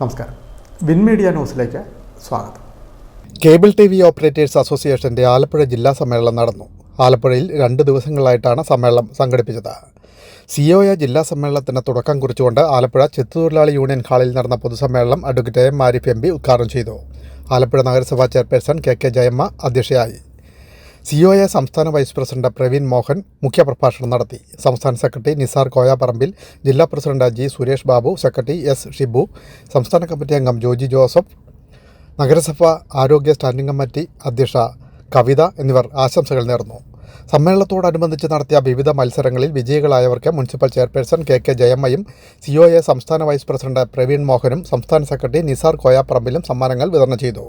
നമസ്കാരം. Win media ന്യൂസിലേക്ക് സ്വാഗതം. കേബിൾ ടി വി ഓപ്പറേറ്റേഴ്സ് അസോസിയേഷന്റെ ആലപ്പുഴ ജില്ലാ സമ്മേളനം നടന്നു. ആലപ്പുഴയിൽ രണ്ട് ദിവസങ്ങളായിട്ടാണ് സമ്മേളനം സംഘടിപ്പിച്ചത്. സിഒയ ജില്ലാ സമ്മേളനത്തിന് തുടക്കം കുറിച്ചുകൊണ്ട് ആലപ്പുഴ ചെത്തുതൊഴിലാളി യൂണിയൻ ഹാളിൽ നടന്ന പൊതുസമ്മേളനം advocate M Arif M P ഉദ്ഘാടനം ചെയ്തു. ആലപ്പുഴ നഗരസഭാ ചെയർപേഴ്സൺ കെ കെ ജയമ്മ അധ്യക്ഷയായി. സിഒഎ സംസ്ഥാന വൈസ് പ്രസിഡന്റ് പ്രവീൺ മോഹൻ മുഖ്യപ്രഭാഷണം നടത്തി. സംസ്ഥാന സെക്രട്ടറി നിസാർ കോയാപറമ്പിൽ ജില്ലാ president G Suresh Babu secretary S Shibu സംസ്ഥാന കമ്മിറ്റി അംഗം ജോജി ജോസഫ് നഗരസഭ ആരോഗ്യ സ്റ്റാൻഡിംഗ് കമ്മിറ്റി അധ്യക്ഷ കവിത എന്നിവർ ആശംസകൾ നേർന്നു. സമ്മേളനത്തോടനുബന്ധിച്ച് നടത്തിയ വിവിധ മത്സരങ്ങളിൽ വിജയികളായവർക്ക് മുനിസിപ്പൽ ചെയർപേഴ്സൺ കെ കെ ജയമ്മയും സി ഒ എ സംസ്ഥാന വൈസ് പ്രസിഡന്റ് പ്രവീൺ മോഹനും സംസ്ഥാന സെക്രട്ടറി നിസാർ കോയാപ്പറമ്പിലും സമ്മാനങ്ങൾ വിതരണം ചെയ്തു.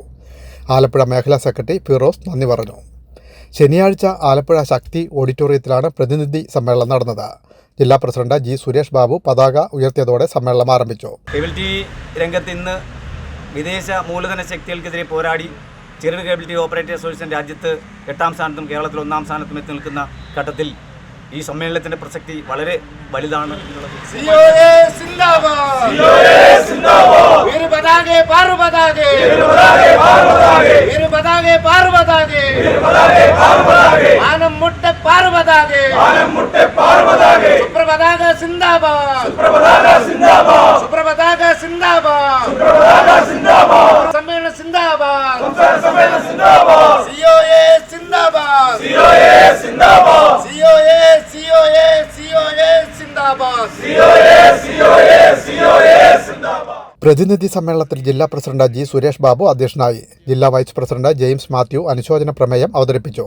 ആലപ്പുഴ മേഖലാ സെക്രട്ടറി ഫിറോസ് നന്ദി പറഞ്ഞു. ശനിയാഴ്ച ആലപ്പുഴ ശക്തി ഓഡിറ്റോറിയത്തിലാണ് പ്രതിനിധി സമ്മേളനം നടന്നത്. ജില്ലാ പ്രസിഡന്റ് ജി സുരേഷ് ബാബു പതാക ഉയർത്തിയതോടെ സമ്മേളനം ആരംഭിച്ചു. കേബിൾ ടി വി രംഗത്ത് ഇന്ന് വിദേശ മൂലധന ശക്തികൾക്കെതിരെ പോരാടി ടി വി ഓപ്പറേറ്റർ അസോസിയേഷൻ രാജ്യത്ത് എട്ടാം സ്ഥാനത്തും കേരളത്തിൽ ഒന്നാം സ്ഥാനത്തും എത്തി നിൽക്കുന്ന ഘട്ടത്തിൽ ഈ സമ്മേളനത്തിന്റെ പ്രസക്തി വളരെ വലുതാണ് എന്നുള്ളത് பார்வதாகே பார்வதாகே பார்வதாகே வானம் முட்டை பார்வதாகே. வானம் முட்டை பார்வதாகே. சுப்ரபதாக சிந்தாபாத். சுப்ரபதாக சிந்தாபாத். சுப்ரபதாக சிந்தாபாத். சுப்ரபதாக சிந்தாபாத். சம்மேளன சிந்தாபாத். சம்மேளன சிந்தாபாத். പ്രതിനിധി സമ്മേളനത്തിൽ ജില്ലാ പ്രസിഡന്റ് ജി സുരേഷ് ബാബു അധ്യക്ഷനായി ജില്ലാ വൈസ് പ്രസിഡന്റ് ജെയിംസ് മാത്യു അനുശോചന പ്രമേയം അവതരിപ്പിച്ചു.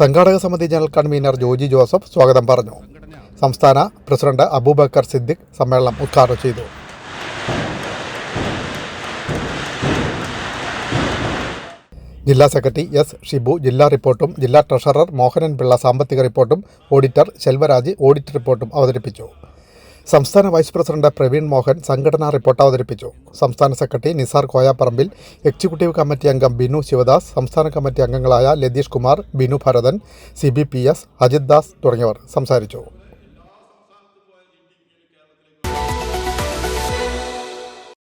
സംഘാടക സമിതി ജനറൽ കൺവീനർ ജോജി ജോസഫ് സ്വാഗതം പറഞ്ഞു. സംസ്ഥാന പ്രസിഡന്റ് അബൂബക്കർ സിദ്ദിഖ് സമ്മേളനം ഉദ്ഘാടനം ചെയ്തു. ജില്ലാ സെക്രട്ടറി എസ് ഷിബു ജില്ലാ റിപ്പോർട്ടും ജില്ലാ ട്രഷറർ മോഹനൻ പിള്ള സാമ്പത്തിക റിപ്പോർട്ടും ഓഡിറ്റർ ശെൽവരാജ് ഓഡിറ്റ് റിപ്പോർട്ടും അവതരിപ്പിച്ചു. സംസ്ഥാന വൈസ് പ്രസിഡന്റ് പ്രവീൺ മോഹൻ സംഘടനാ റിപ്പോർട്ട് അവതരിപ്പിച്ചു. സംസ്ഥാന secretary Nisar Koyapparambil executive committee അംഗം ബിനു ശിവദാസ് സംസ്ഥാന കമ്മിറ്റി അംഗങ്ങളായ Latheesh Kumar Binu Bharathan C B P S Ajith Das തുടങ്ങിയവർ സംസാരിച്ചു.